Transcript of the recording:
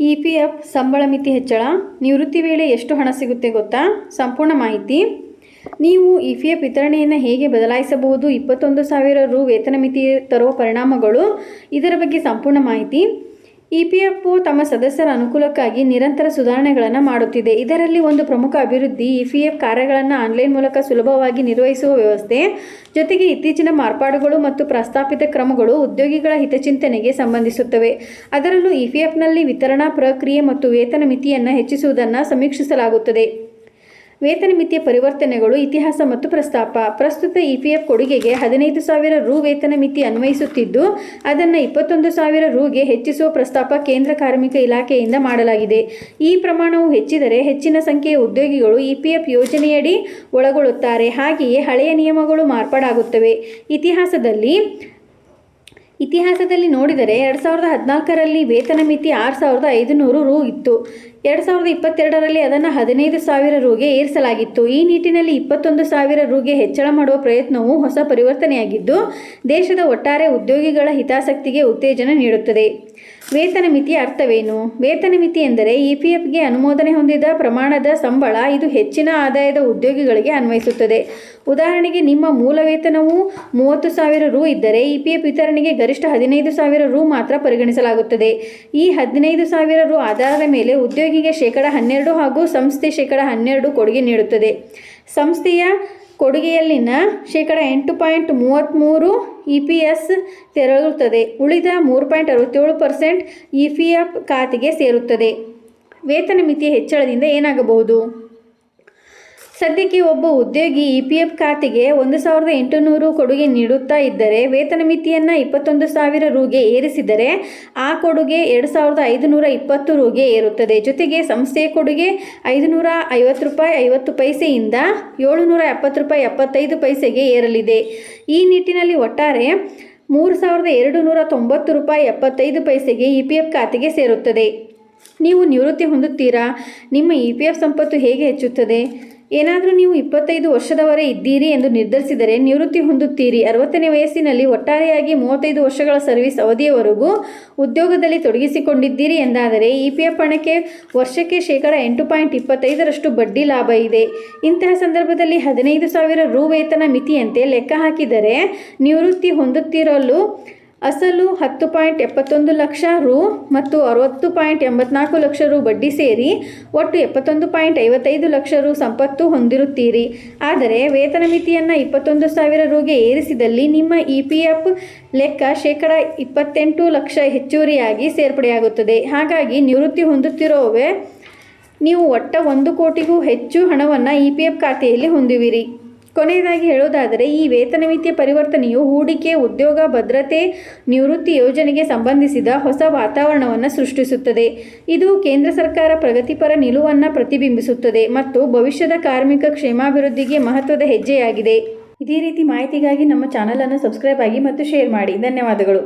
E P F ಸಂಬಳ ಮಿತಿ ಹೆಚ್ಚಳ, ನಿವೃತ್ತಿ ವೇಳೆ ಎಷ್ಟು ಹಣ ಸಿಗುತ್ತೆ ಗೊತ್ತಾ? ಸಂಪೂರ್ಣ ಮಾಹಿತಿ. ನೀವು ಇ ಪಿ ಎಫ್ ವಿತರಣೆಯನ್ನು ಹೇಗೆ ಬದಲಾಯಿಸಬಹುದು? ಇಪ್ಪತ್ತೊಂದು ಸಾವಿರ ರು ವೇತನ ಮಿತಿ ತರುವ ಪರಿಣಾಮಗಳು. ಇದರ ಬಗ್ಗೆ ಸಂಪೂರ್ಣ ಮಾಹಿತಿ. ಇ ಪಿ ಎಫ್ ತಮ್ಮ ಸದಸ್ಯರ ಅನುಕೂಲಕ್ಕಾಗಿ ನಿರಂತರ ಸುಧಾರಣೆಗಳನ್ನು ಮಾಡುತ್ತಿದೆ. ಇದರಲ್ಲಿ ಒಂದು ಪ್ರಮುಖ ಅಭಿವೃದ್ಧಿ ಇಪಿಎಫ್ ಕಾರ್ಯಗಳನ್ನು ಆನ್ಲೈನ್ ಮೂಲಕ ಸುಲಭವಾಗಿ ನಿರ್ವಹಿಸುವ ವ್ಯವಸ್ಥೆ, ಜೊತೆಗೆ ಇತ್ತೀಚಿನ ಮಾರ್ಪಾಡುಗಳು ಮತ್ತು ಪ್ರಸ್ತಾಪಿತ ಕ್ರಮಗಳು ಉದ್ಯೋಗಿಗಳ ಹಿತಚಿಂತನೆಗೆ ಸಂಬಂಧಿಸುತ್ತವೆ. ಅದರಲ್ಲೂ ಇಪಿಎಫ್ನಲ್ಲಿ ವಿತರಣಾ ಪ್ರಕ್ರಿಯೆ ಮತ್ತು ವೇತನ ಮಿತಿಯನ್ನು ಹೆಚ್ಚಿಸುವುದನ್ನು ಸಮೀಕ್ಷಿಸಲಾಗುತ್ತದೆ. ವೇತನ ಮಿತಿಯ ಪರಿವರ್ತನೆಗಳು, ಇತಿಹಾಸ ಮತ್ತು ಪ್ರಸ್ತಾಪ. ಪ್ರಸ್ತುತ ಇ ಪಿ ಎಫ್ ಕೊಡುಗೆಗೆ ಹದಿನೈದು ಸಾವಿರ ರು ವೇತನ ಮಿತಿ ಅನ್ವಯಿಸುತ್ತಿದ್ದು, ಅದನ್ನು ಇಪ್ಪತ್ತೊಂದು ಸಾವಿರ ರುಗೆ ಹೆಚ್ಚಿಸುವ ಪ್ರಸ್ತಾಪ ಕೇಂದ್ರ ಕಾರ್ಮಿಕ ಇಲಾಖೆಯಿಂದ ಮಾಡಲಾಗಿದೆ. ಈ ಪ್ರಮಾಣವು ಹೆಚ್ಚಿದರೆ ಹೆಚ್ಚಿನ ಸಂಖ್ಯೆಯ ಉದ್ಯೋಗಿಗಳು ಇ ಪಿ ಎಫ್ ಯೋಜನೆಯಡಿ ಒಳಗೊಳ್ಳುತ್ತಾರೆ. ಹಾಗೆಯೇ ಹಳೆಯ ನಿಯಮಗಳು ಮಾರ್ಪಾಡಾಗುತ್ತವೆ. ಇತಿಹಾಸದಲ್ಲಿ ಇತಿಹಾಸದಲ್ಲಿ ನೋಡಿದರೆ ಎರಡು ಸಾವಿರದ ಹದಿನಾಲ್ಕರಲ್ಲಿ ವೇತನ ಮಿತಿ ಆರು ಸಾವಿರದ ಐದುನೂರು ರು ಇತ್ತು. ಎರಡು ಸಾವಿರದ ಇಪ್ಪತ್ತೆರಡರಲ್ಲಿ ಅದನ್ನು ಹದಿನೈದು ಸಾವಿರ ರುಗೆ ಏರಿಸಲಾಗಿತ್ತು. ಈ ನಿಟ್ಟಿನಲ್ಲಿ ಇಪ್ಪತ್ತೊಂದು ಸಾವಿರ ರೂಗೆ ಹೆಚ್ಚಳ ಮಾಡುವ ಪ್ರಯತ್ನವು ಹೊಸ ಪರಿವರ್ತನೆಯಾಗಿದ್ದು, ದೇಶದ ಒಟ್ಟಾರೆ ಉದ್ಯೋಗಿಗಳ ಹಿತಾಸಕ್ತಿಗೆ ಉತ್ತೇಜನ ನೀಡುತ್ತದೆ. ವೇತನ ಮಿತಿಯ ಅರ್ಥವೇನು? ವೇತನ ಮಿತಿ ಎಂದರೆ ಇ ಪಿ ಎಫ್ಗೆ ಅನುಮೋದನೆ ಹೊಂದಿದ ಪ್ರಮಾಣದ ಸಂಬಳ ಇದು ಹೆಚ್ಚಿನ ಆದಾಯದ ಉದ್ಯೋಗಿಗಳಿಗೆ ಅನ್ವಯಿಸುತ್ತದೆ. ಉದಾಹರಣೆಗೆ ನಿಮ್ಮ ಮೂಲ ವೇತನವು ಮೂವತ್ತು ಸಾವಿರ ರು ಇದ್ದರೆ ಇ ಪಿ ಎಫ್ ವಿತರಣೆಗೆ ಗರಿಷ್ಠ ಹದಿನೈದು ಸಾವಿರ ರು ಮಾತ್ರ ಪರಿಗಣಿಸಲಾಗುತ್ತದೆ. ಈ ಹದಿನೈದು ಸಾವಿರ ರು ಆಧಾರದ ಮೇಲೆ ಉದ್ಯೋಗಿಗೆ ಶೇಕಡ ಹನ್ನೆರಡು ಹಾಗೂ ಸಂಸ್ಥೆ ಶೇಕಡ ಹನ್ನೆರಡು ಕೊಡುಗೆ ನೀಡುತ್ತದೆ. ಸಂಸ್ಥೆಯ ಕೊಡುಗೆಯಲ್ಲಿನ ಶೇಕಡ ಎಂಟು ಪಾಯಿಂಟ್ ಮೂವತ್ತ್ಮೂರು ಇ ಪಿ ಎಸ್ ತೆರಳುತ್ತದೆ. ಉಳಿದ ಮೂರು ಪಾಯಿಂಟ್ ಅರವತ್ತೇಳು ಪರ್ಸೆಂಟ್ ಇ ಪಿ ಎಫ್ ಖಾತೆಗೆ ಸೇರುತ್ತದೆ. ವೇತನ ಮಿತಿ ಹೆಚ್ಚಳದಿಂದ ಏನಾಗಬಹುದು? ಸದ್ಯಕ್ಕೆ ಒಬ್ಬ ಉದ್ಯೋಗಿ ಇ ಪಿ ಎಫ್ ಖಾತೆಗೆ ಒಂದು ಸಾವಿರದ ಎಂಟುನೂರು ಕೊಡುಗೆ ನೀಡುತ್ತಾ ಇದ್ದರೆ ವೇತನ ಮಿತಿಯನ್ನು ಇಪ್ಪತ್ತೊಂದು ಸಾವಿರ ರೂಗೆ ಏರಿಸಿದರೆ ಆ ಕೊಡುಗೆ ಎರಡು ಸಾವಿರದ ಐದುನೂರ ಇಪ್ಪತ್ತು ರೂಗೆ ಏರುತ್ತದೆ. ಜೊತೆಗೆ ಸಂಸ್ಥೆಯ ಕೊಡುಗೆ ಐದುನೂರ ಐವತ್ತು ರೂಪಾಯಿ ಐವತ್ತು ಪೈಸೆಯಿಂದ ಏಳುನೂರ ಎಪ್ಪತ್ತು ರೂಪಾಯಿ ಎಪ್ಪತ್ತೈದು ಪೈಸೆಗೆ ಏರಲಿದೆ. ಈ ನಿಟ್ಟಿನಲ್ಲಿ ಒಟ್ಟಾರೆ ಮೂರು ಸಾವಿರದ ಎರಡು ನೂರ ತೊಂಬತ್ತು ರೂಪಾಯಿ ಎಪ್ಪತ್ತೈದು ಪೈಸೆಗೆ ಇ ಪಿ ಎಫ್ ಖಾತೆಗೆ ಸೇರುತ್ತದೆ. ನೀವು ನಿವೃತ್ತಿ ಹೊಂದುತ್ತೀರಾ? ನಿಮ್ಮ ಇ ಪಿ ಎಫ್ ಸಂಪತ್ತು ಹೇಗೆ ಹೆಚ್ಚುತ್ತದೆ? ಏನಾದರೂ ನೀವು ಇಪ್ಪತ್ತೈದು ವರ್ಷದವರೆ ಇದ್ದೀರಿ ಎಂದು ನಿರ್ಧರಿಸಿದರೆ ನಿವೃತ್ತಿ ಹೊಂದುತ್ತೀರಿ. ಅರವತ್ತನೇ ವಯಸ್ಸಿನಲ್ಲಿ ಒಟ್ಟಾರೆಯಾಗಿ ಮೂವತ್ತೈದು ವರ್ಷಗಳ ಸರ್ವಿಸ್ ಅವಧಿಯವರೆಗೂ ಉದ್ಯೋಗದಲ್ಲಿ ತೊಡಗಿಸಿಕೊಂಡಿದ್ದೀರಿ ಎಂದಾದರೆ ಇ ಪಿ ಎಫ್ ಹಣಕ್ಕೆ ವರ್ಷಕ್ಕೆ ಶೇಕಡ ಎಂಟು ಪಾಯಿಂಟ್ ಇಪ್ಪತ್ತೈದರಷ್ಟು ಬಡ್ಡಿ ಲಾಭ ಇದೆ. ಇಂತಹ ಸಂದರ್ಭದಲ್ಲಿ ಹದಿನೈದು ಸಾವಿರ ರು ವೇತನ ಮಿತಿಯಂತೆ ಲೆಕ್ಕ ಹಾಕಿದರೆ ನಿವೃತ್ತಿ ಹೊಂದುತ್ತಿರಲು ಅಸಲು ಹತ್ತು ಪಾಯಿಂಟ್ ಎಪ್ಪತ್ತೊಂದು ಲಕ್ಷ ರು ಮತ್ತು ಅರವತ್ತು ಪಾಯಿಂಟ್ ಎಂಬತ್ನಾಲ್ಕು ಲಕ್ಷ ರು ಬಡ್ಡಿ ಸೇರಿ ಒಟ್ಟು ಎಪ್ಪತ್ತೊಂದು ಪಾಯಿಂಟ್ ಐವತ್ತೈದು ಲಕ್ಷ ರು ಸಂಪತ್ತು ಹೊಂದಿರುತ್ತೀರಿ. ಆದರೆ ವೇತನ ಮಿತಿಯನ್ನು ಇಪ್ಪತ್ತೊಂದು ಸಾವಿರ ರೂಗೆ ಏರಿಸಿದಲ್ಲಿ ನಿಮ್ಮ ಇ ಪಿ ಎಫ್ ಲೆಕ್ಕ ಶೇಕಡ ಇಪ್ಪತ್ತೆಂಟು ಲಕ್ಷ ಹೆಚ್ಚುವರಿಯಾಗಿ ಸೇರ್ಪಡೆಯಾಗುತ್ತದೆ. ಹಾಗಾಗಿ ನಿವೃತ್ತಿ ಹೊಂದುತ್ತಿರುವವೇ, ನೀವು ಒಟ್ಟ ಒಂದು ಕೋಟಿಗೂ ಹೆಚ್ಚು ಹಣವನ್ನು ಇ ಪಿ ಎಫ್ ಖಾತೆಯಲ್ಲಿ ಹೊಂದುವಿರಿ. ಕೊನೆಯದಾಗಿ ಹೇಳೋದಾದರೆ, ಈ ವೇತನ ಮಿತಿಯ ಪರಿವರ್ತನೆಯು ಹೂಡಿಕೆ, ಉದ್ಯೋಗ, ಭದ್ರತೆ, ನಿವೃತ್ತಿ ಯೋಜನೆಗೆ ಸಂಬಂಧಿಸಿದ ಹೊಸ ವಾತಾವರಣವನ್ನು ಸೃಷ್ಟಿಸುತ್ತದೆ. ಇದು ಕೇಂದ್ರ ಸರ್ಕಾರ ಪ್ರಗತಿಪರ ನಿಲುವನ್ನು ಪ್ರತಿಬಿಂಬಿಸುತ್ತದೆ ಮತ್ತು ಭವಿಷ್ಯದ ಕಾರ್ಮಿಕ ಕ್ಷೇಮಾಭಿವೃದ್ಧಿಗೆ ಮಹತ್ವದ ಹೆಜ್ಜೆಯಾಗಿದೆ. ಇದೇ ರೀತಿ ಮಾಹಿತಿಗಾಗಿ ನಮ್ಮ ಚಾನಲನ್ನು ಸಬ್ಸ್ಕ್ರೈಬ್ ಆಗಿ ಮತ್ತು ಶೇರ್ ಮಾಡಿ. ಧನ್ಯವಾದಗಳು.